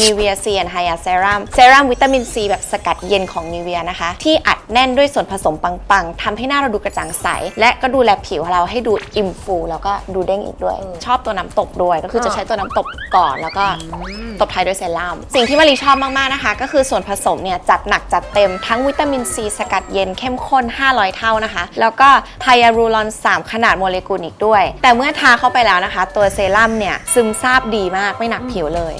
Nivea C and Hya Serum เซรั่มวิตามินซีแบบสกัดเย็นของ Nivea นะคะ ที่อัดแน่นด้วยส่วนผสมปังๆทำให้หน้าเราดูกระจ่างใส และก็ดูแลผิวเราให้ดูอิ่มฟู แล้วก็ดูเด้งอีกด้วย ชอบตัวน้ำตบด้วยก็คือจะใช้ตัวน้ำตบก่อนแล้วก็ตบท้ายด้วยเซรั่มสิ่งที่มารีชอบมากๆนะคะ ก็คือส่วนผสมเนี่ยจัดหนักจัดเต็มทั้งวิตามินซีสกัดเย็นเข้มข้น 500 เท่านะคะ แล้วก็ไฮยาลูรอน 3 ขนาดโมเลกุลอีกด้วย แต่เมื่อทาเข้าไปแล้วนะคะ ตัวเซรั่มเนี่ยซึมซาบดีมากไม่หนักผิวเลย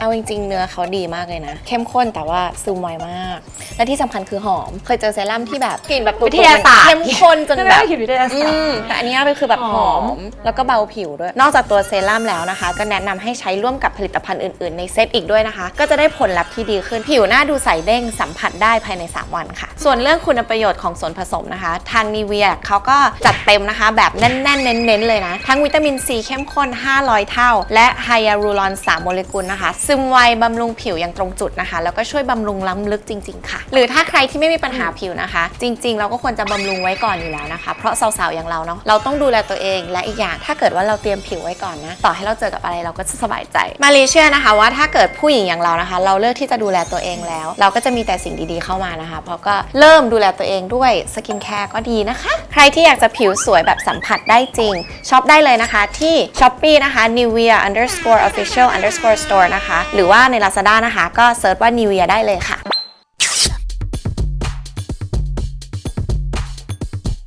เอาจริงๆ เนื้อเขาดีมากเลยนะ เข้มข้นแต่ว่าซึมไวมาก และที่สำคัญคือหอม เคยเจอเซรั่มที่แบบกลิ่นแบบวิทยาศาสตร์ เข้มข้นจนแบบผิดวิทยาศาสตอืร์มแต่อันนี้เป็นคือแบบหหออมมแล้วก็เบาผิวด้วย นอกจากตัวเซรั่มแล้วนะคะ ก็แนะนำให้ใช้ร่วมกับผลิตภัณฑ์อื่น ๆ ในเซตอีกด้วยนะคะ ก็จะได้ผลลัพธ์ที่ดีขึ้น ผิวหน้าดูใสเด้งสัมผัสได้ภายใน 3 วันค่ะ ส่วนเรื่องคุณประโยชน์ของส่วนผสมนะคะ ทางนีเวียเขาก็จัดเต็มนะคะ แบบแน่น ๆ เน้น ๆ เลยนะ ทั้งวิตามินซีเข้มข้น 500 เท่า และไฮยาลูรอน 3 โมเลกุลนะคะซึมไวบำรุงผิวอย่างตรงจุดนะคะ แล้วก็ช่วยบำรุงล้ำลึกจริง ๆ ค่ะ หรือถ้าใครที่ไม่มีปัญหาผิวนะคะ จริง ๆ เราก็ควรจะบำรุงไว้ก่อนอยู่แล้วนะคะ เพราะสาวๆอย่างเราเนาะเราต้องดูแลตัวเองและอีกอย่างถ้าเกิดว่าเราเตรียมผิวไว้ก่อนนะต่อให้เราเจอกับอะไรเราก็จะสบายใจ มารีเชื่อนะคะว่าถ้าเกิดผู้หญิงอย่างเรานะคะ เราเลือกที่จะดูแลตัวเองแล้ว เราก็จะมีแต่สิ่งดีๆเข้ามานะคะ เพราะก็เริ่มดูแลตัวเองด้วยสกินแคร์ก็ดีนะคะ ใครที่อยากจะผิวสวยแบบสัมผัสได้จริงช็อปได้เลยนะคะที่ s h อ p e e นะคะ nivea underscore official underscore store นะคะหรือว่าใน Lazada นะคะ ก็เซิร์ชว่า nivea ได้เลยค่ะ